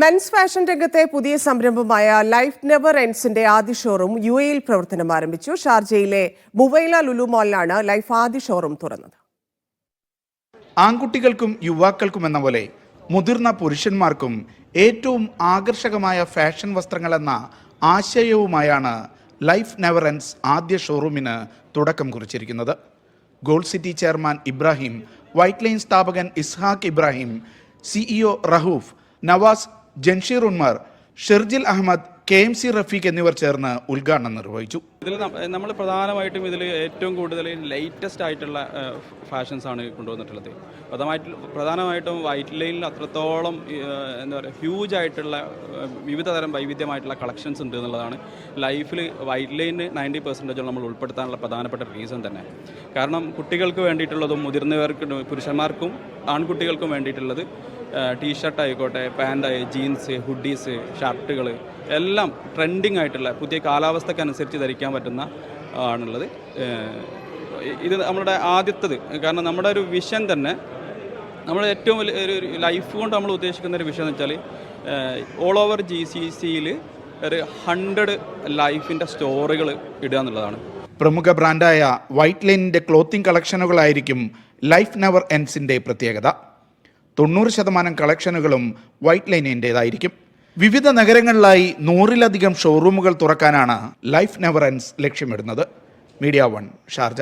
Men's fashion രംഗത്തെ പുതിയ സംരംഭമായ ലൈഫ് നെവർ എൻസിന്റെ ആദ്യ ഷോറൂം യു എയിൽ പ്രവർത്തനം ആരംഭിച്ചു. ഷാർജയിലെ മുവൈല ലുലു മാളിലാണ് ലൈഫ് ആദ്യ ഷോറൂം തുറന്നത്. ആൺകുട്ടികൾക്കും യുവാക്കൾക്കും എന്ന പോലെ മുതിർന്ന പുരുഷന്മാർക്കും ഏറ്റവും ആകർഷകമായ ഫാഷൻ വസ്ത്രങ്ങൾ എന്ന ആശയവുമായാണ് ലൈഫ് നെവർ എൻസ് ആദ്യ ഷോറൂമിന് തുടക്കം കുറിച്ചിരിക്കുന്നത്. Gold City chairman Ibrahim White Line സ്ഥാപകൻ Ishaq Ibrahim CEO Rahoof Navas Jansheer Unmar Sherjil Ahammed K M C Rafeeq എന്നിവർ ചേർന്ന് ഉദ്ഘാടനം നിർവഹിച്ചു. ഇതിൽ നമ്മൾ പ്രധാനമായിട്ടും ഇതിൽ ഏറ്റവും കൂടുതൽ ലേറ്റസ്റ്റ് ആയിട്ടുള്ള ഫാഷൻസ് ആണ് കൊണ്ടുവന്നിട്ടുള്ളത്. പ്രധാനമായിട്ട് പ്രധാനമായിട്ടും വൈറ്റ് ലൈനിൽ അത്രത്തോളം എന്താ പറയുക ഹ്യൂജ് ആയിട്ടുള്ള വിവിധ തരം വൈവിധ്യമായിട്ടുള്ള കളക്ഷൻസ് ഉണ്ട് എന്നുള്ളതാണ്. ലൈഫിൽ വൈറ്റ് ലൈനിന് നയന്റി പെർസെന്റേജ് നമ്മൾ ഉൾപ്പെടുത്താനുള്ള പ്രധാനപ്പെട്ട റീസൺ തന്നെ. കാരണം കുട്ടികൾക്ക് വേണ്ടിയിട്ടുള്ളതും മുതിർന്നവർക്ക് പുരുഷന്മാർക്കും ആൺകുട്ടികൾക്കും വേണ്ടിയിട്ടുള്ളത് ടീഷർട്ട് ആയിക്കോട്ടെ പാന്റായി ജീൻസ് ഹുഡീസ് ഷർട്ടുകൾ എല്ലാം ട്രെൻഡിങ് ആയിട്ടുള്ള പുതിയ കാലാവസ്ഥക്കനുസരിച്ച് ധരിക്കാൻ പറ്റുന്ന ആണുള്ളത്. ഇത് നമ്മുടെ ആദ്യത്തത്. കാരണം നമ്മുടെ ഒരു വിഷൻ തന്നെ നമ്മൾ ഏറ്റവും വലിയ ഒരു ലൈഫ് കൊണ്ട് നമ്മൾ ഉദ്ദേശിക്കുന്ന ഒരു വിഷയം എന്ന് വെച്ചാൽ ഓൾ ഓവർ ജി സി സിയിൽ ഒരു ഹൺഡ്രഡ് ലൈഫിന്റെ സ്റ്റോറുകൾ ഇടുക എന്നുള്ളതാണ്. പ്രമുഖ ബ്രാൻഡായ വൈറ്റ് ലൈനിന്റെ ക്ലോത്തിങ് കളക്ഷനുകളായിരിക്കും ലൈഫ് നെവർ എൻസിന്റെ പ്രത്യേകത. തൊണ്ണൂറ് ശതമാനം കളക്ഷനുകളും വൈറ്റ് ലൈനിന്റേതായിരിക്കും വിവിധ നഗരങ്ങളിലായി നൂറിലധികം ഷോറൂമുകൾ തുറക്കാനാണ് ലൈഫ് നെവറൻസ് ലക്ഷ്യമിടുന്നത്. Media One Sharjah.